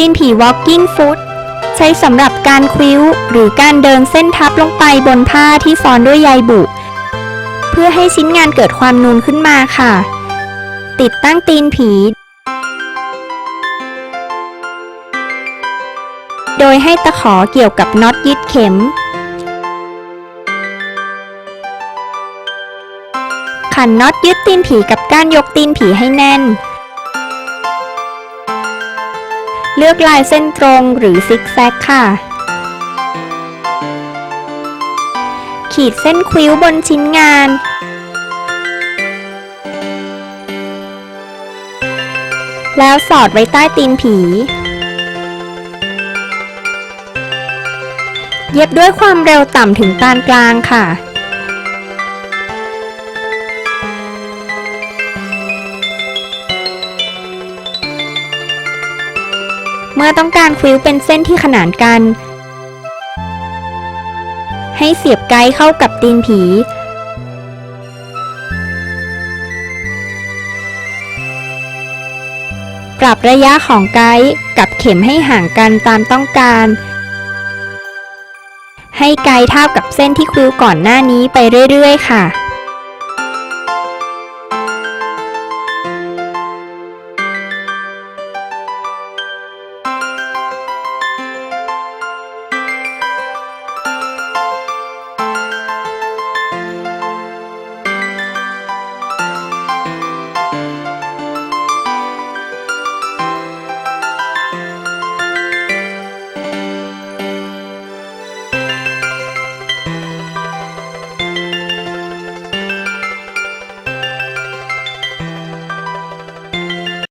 ตีนผี walking foot ใช้สำหรับการควิ้ว หรือการเดินเส้นทับลงไปบนผ้าที่ซ้อนด้วยใยบุ เพื่อให้ชิ้นงานเกิดความนูนขึ้นมาค่ะ ติดตั้งตีนผี โดยให้ตะขอเกี่ยวกับน็อตยึดเข็ม ขันน็อตยึดตีนผีกับก้านยกตีนผีให้แน่น เลือกลายเส้นตรงหรือซิกแซกค่ะ ขีดเส้นควิ้วบนชิ้นงาน แล้วสอดไว้ใต้ตีนผี เย็บด้วยความเร็วต่ำถึงปานกลางค่ะ เมื่อต้องการควิ้วเป็นเส้นที่ขนานกัน ให้เสียบไกด์เข้ากับตีนผี ปรับระยะของไกด์กับเข็มให้ห่างกันตามต้องการ ให้ไกด์เท่ากับเส้นที่ควิ้วก่อนหน้านี้ไปเรื่อยๆ ค่ะ